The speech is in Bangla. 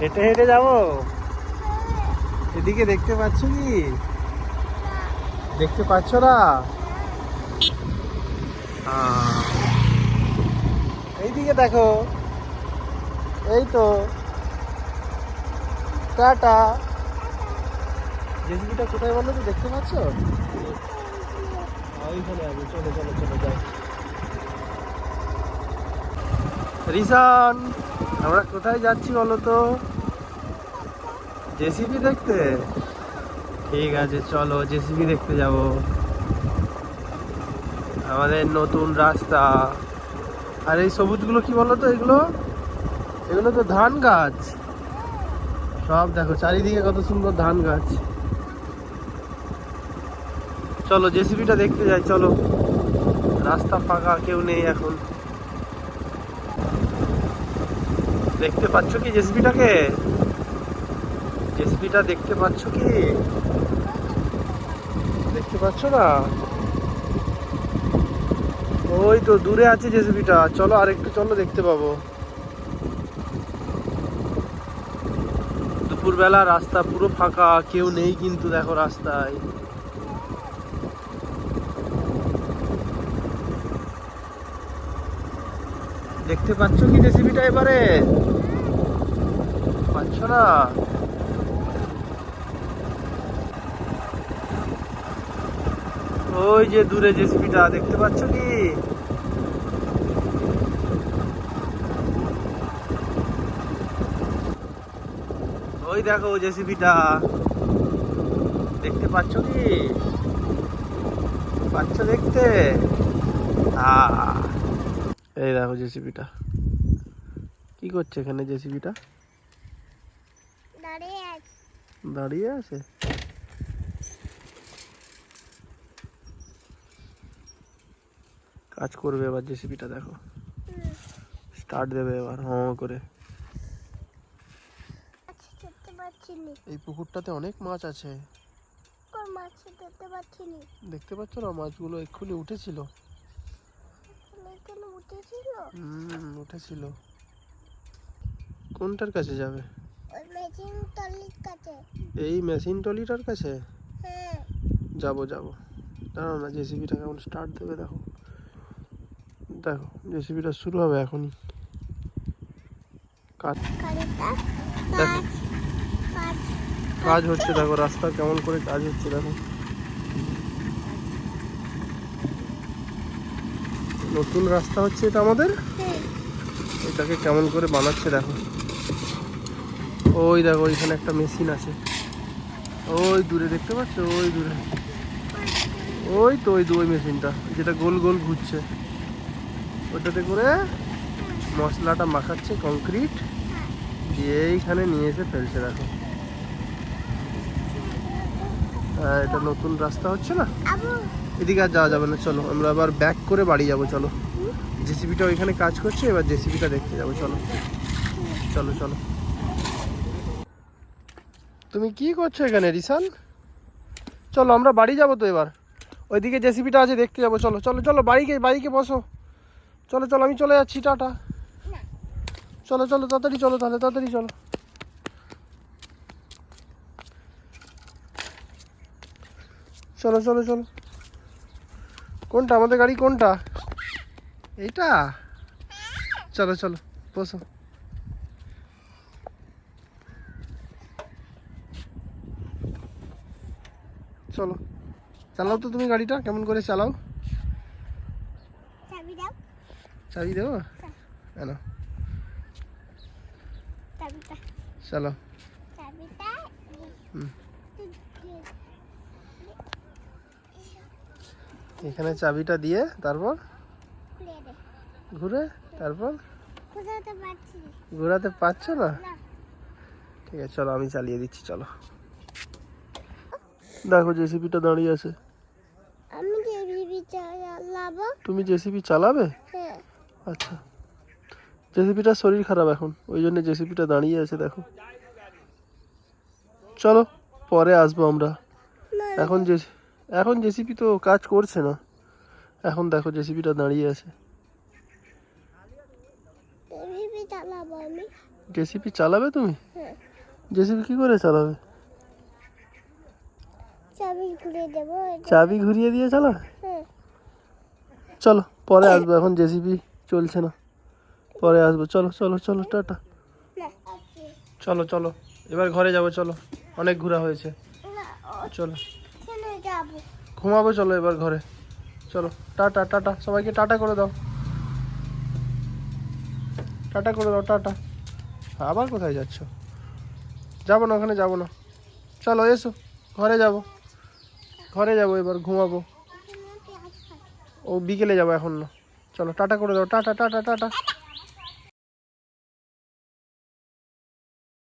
হেঁটে হেঁটে যাব? এদিকে দেখতে পাচ্ছ কি? দেখতে পাচ্ছ না? এইদিকে দেখো। এই তো। টাটা। জেসিবিটা কোথায় বলো তো, দেখতে পাচ্ছ? ওইখানে চলো চলো চলো, যাই। রিসান! আমরা কোথায় যাচ্ছি বলো তো? জেসিবি দেখতে? ঠিক আছে, চলো জেসিবি দেখতে যাব। আমাদের নতুন রাস্তা। আর এই সবুজগুলো কি বলো তো এগুলো? এগুলো তো ধান গাছ। সব দেখো, চারিদিকে কত সুন্দর ধান গাছ। চলো জেসিবিটা দেখতে যাই, চলো। রাস্তা ফাঁকা, কেউ নেই এখন। দেখতে পাচ্ছ কি জেসিবিটাকে জেসিবিটা দেখতে পাচ্ছ কি? দেখতে পাচ্ছ না? ওই তো দূরে আছে জেসিবিটা চলো আর একটু চলো দেখতে পাবো। দুপুরবেলা রাস্তা পুরো ফাঁকা, কেউ নেই কিন্তু দেখো রাস্তায়। দেখতে পাচ্ছ কি জেসিবিটা এবারে? পাচ্ছ না? ওই যে দূরে জেসিবিটা দেখতে পাচ্ছ কি? ওই দেখো জেসিবিটা দেখতে পাচ্ছ কি? পাচ্ছ দেখতে? আহ। এই দেখো জেসিবিটা। কি করছে এখানে জেসিবিটা? দাঁড়িয়ে আছে। দাঁড়িয়ে আছে? কাজ করবে এবার জেসিবিটা দেখো। স্টার্ট দেবে এবার হ করে। এই পুকুরটাতে অনেক মাছ আছে। দেখতে পাচ্ছ না মাছগুলো এক্ষুনি উঠেছিল? হুম উঠেছিল। কোনটার কাছে যাবে? ওই মেশিন তলির কাছে। এই মেশিন টলিটার কাছে? হ্যাঁ। যাব যাব। দাঁড়াও না জেসিবিটা কেমন স্টার্ট দেবে দেখো। দেখো জেসিবিটা শুরু হবে এখনই। কাজ কাজ হচ্ছে দেখো রাস্তা কেমন করে কাজ হচ্ছে দেখো। নতুন রাস্তা হচ্ছে এটা আমাদের? এটাকে কেমন করে বানাচ্ছে দেখো। ওই দেখো ওইখানে একটা মেশিন আছে। ওই দূরে দেখতে পাচ্ছ? ওই দূরে। ওই তো, ওই দু, ওই মেশিনটা, যেটা গোল গোল ঘুরছে। ওটাতে করে মশলাটা মাখাচ্ছে কংক্রিট দিয়ে এইখানে নিয়ে এসে ফেলছে, দেখো। এটা নতুন রাস্তা হচ্ছে না? এদিকে আর যাওয়া যাবে না চলো। আমরা আবার ব্যাক করে বাড়ি যাব চলো। জেসিবিটা ওইখানে কাজ করছে এবার জেসিবিটা দেখতে যাব চলো। চলো চলো। তুমি কি করছ এখানে রিসান চলো আমরা বাড়ি যাব তো এবার। ওইদিকে জেসিবিটা আছে দেখতে যাব চলো চলো চলো বাড়িকে বাড়িকে বসো। চলো চলো আমি চলে যাচ্ছি টাটা। চলো চলো তাড়াতাড়ি চলো তাহলে তাড়াতাড়ি চলো। চলো চলো চলো। কোনটা? আমাদের গাড়ি কোনটা? এইটা? চলো চলো বসো। চলো। চালাও তো তুমি গাড়িটা কেমন করে চালাও? চাবি দেবো? কেন চলো। হুম। এখানে চাবিটা দিয়ে তারপর ঘুরে তারপর ঘোরাতে পারছ না। ঠিক আছে চলো আমি চালিয়ে দিচ্ছি চলো। দেখো জেসিপিটা দাঁড়িয়ে আছে। আমি চালাবো। তুমি জেসিপি চালাবে? হ্যাঁ। আচ্ছা। জেসিপিটার শরীর খারাপ এখন ওই জন্য জেসিপিটা দাঁড়িয়ে আছে দেখো। চলো পরে আসব আমরা। এখন যে এখন জেসিপি তো কাজ করছে না। এখন দেখো জেসিপিটা দাঁড়িয়ে আছে। জেসিপি চালাবে তুমি? হ্যাঁ। জেসিবি কি করে চালাবে? চাবি ঘুরিয়ে দিয়ে চালা? হ্যাঁ। চলো পরে আসব। এখন জেসিবি চলছে না। পরে আসব। চলো চলো চলো টাটা। চলো চলো। এবার ঘরে যাব চলো। অনেক ঘোরা হয়েছে। চলো। ঘুমাবো, চলো এবার ঘরে। চলো, টাটা টাটা, সবাইকে টাটা করে দাও। টাটা করে দাও, টাটা। আবার কোথায় যাচ্ছ? যাব না, ওখানে যাব না। চলো, এসো, ঘরে যাব। ঘরে যাব, এবার ঘুমাবো। ও বিকেলে যাব এখন না। চলো, টাটা করে দাও, টাটা টাটা টাটা।